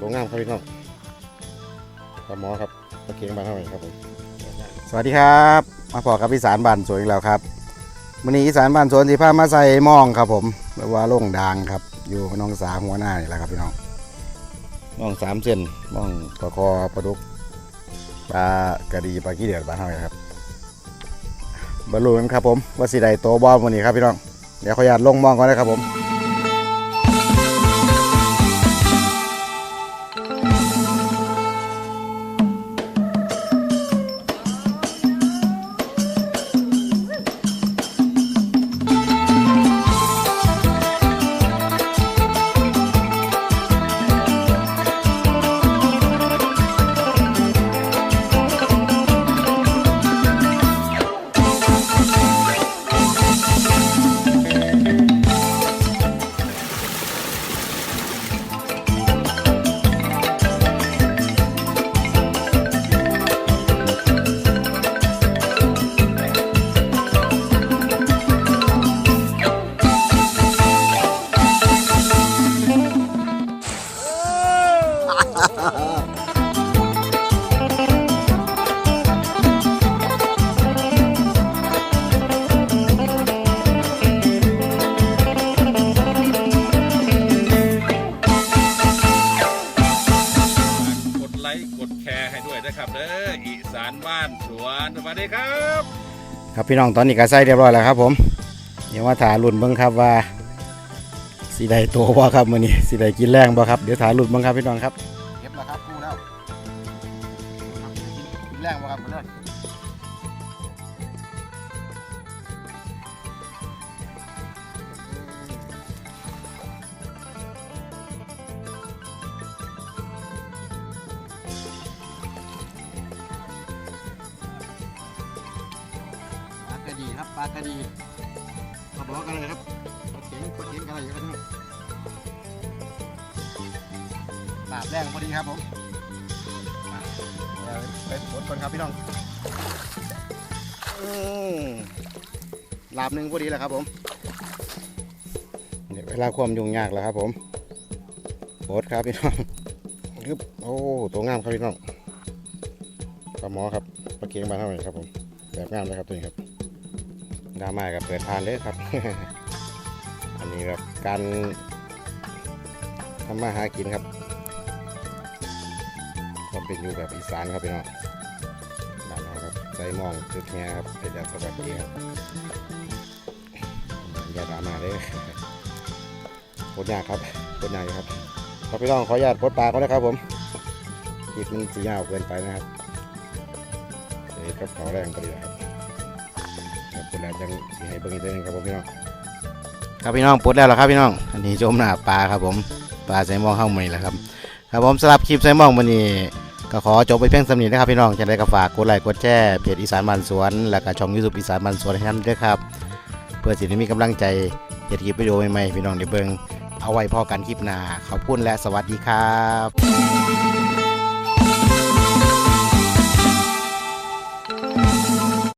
ตัวงามครับพี่น้องปลาหมอครับปลาเคียงบ้านเท่าไหร่ครับผมสวัสดีครับ มาพอกับอีสานบ้านสวนอีกแล้วครับวันนี้อีสานบ้านสวนสีผ้ามาใส่หมองครับผมหรือว่าโล่งดางครับ อยู่น้องสามหัวหน้านี่แหละครับพี่น้องหมองสามเส้นหมองปลาคอปลาดุกปลากระดีปลาขี้เดือดบ้านเท่าไหร่ครับบรรลุกันครับผมว่าสีใดโตบอมวันนี้ครับพี่น้องเดี๋ยวขออนุญาตลงหมองก่อนนะครับผม เด้ออีสานบ้านสวนสวัสดีครับ ครับพี่น้องตอนนี้ก็ใส่เรียบร้อยแล้วครับ ผม เดี๋ยวมาถารุ่นเบิ้งครับว่าสีใดโตบ่ครับมื้อนี้สีใดกินแรงบ่ครับเดี๋ยวถารุ่นเบิ้งครับพี่น้องครับเก็บแล้วครับกูแล้วกินแรงบ่ครับมื้อนี้ ดีครับปลากระดีมาบอกกันเลยครับปลาเข็งปลาเข็งกันอะไรอยู่ครับนี่ปลาบแรงพอดีครับผมเดี๋ยวไปกดก่อนครับพี่น้องอืมลาบหนึ่งพอดีแล้วครับผมเดี๋ยวเวลาความยุ่งยากแล้วครับผมโคตรครับพี่น้องยึบโอ้ตัวงามครับพี่น้องปลาหมอครับปลาเข็งบาเท่าไหร่ครับผมแบบงามเลยครับตัวนี้ครับ ดราม่ากับเปิดทานเลยครับ อันนี้แบบการทำมาหากินครับความเป็นอยู่แบบอีสานครับพี่น้องบ้านเราครับใส่มองจุดเนี้ยครับเป็นแบบแบบนี้ครับอย่าดราม่าเลยปดยากครับปดยากครับขอพี่น้องขออนุญาตปดปลาเขานะครับผมคลิปมันสียาวเกินไปนะครับเดี๋ยวกับเขาแรงพอดีนะครับครับ ปลดแล้วจังสีให้เบิ่งอีกทีหนึงครับผมพี่น้องครับพี่น้องปลดแล้วเหรอครับพี่น้อง อันนี้ชมหน้าปลาครับผมปลาไซมองเข้ามานี่แหละครับ ครับผมสำหรับคลิปไซมองวันนี้ก็ขอจบไปเพียงสำนีนะครับพี่น้องจะได้ก็ฝากกดไลค์กดแชร์เพจอีสานบ้านสวน แล้วก็ช่องยูทูบอีสานบ้านสวนให้ท่านด้วยครับ เพื่อสิได้มีกำลังใจเฮ็ดคลิปวิดีโอใหม่ๆพี่น้องได้เบิ่งเอาไว้พอกันคลิปหน้าขอบคุณและสวัสดีครับ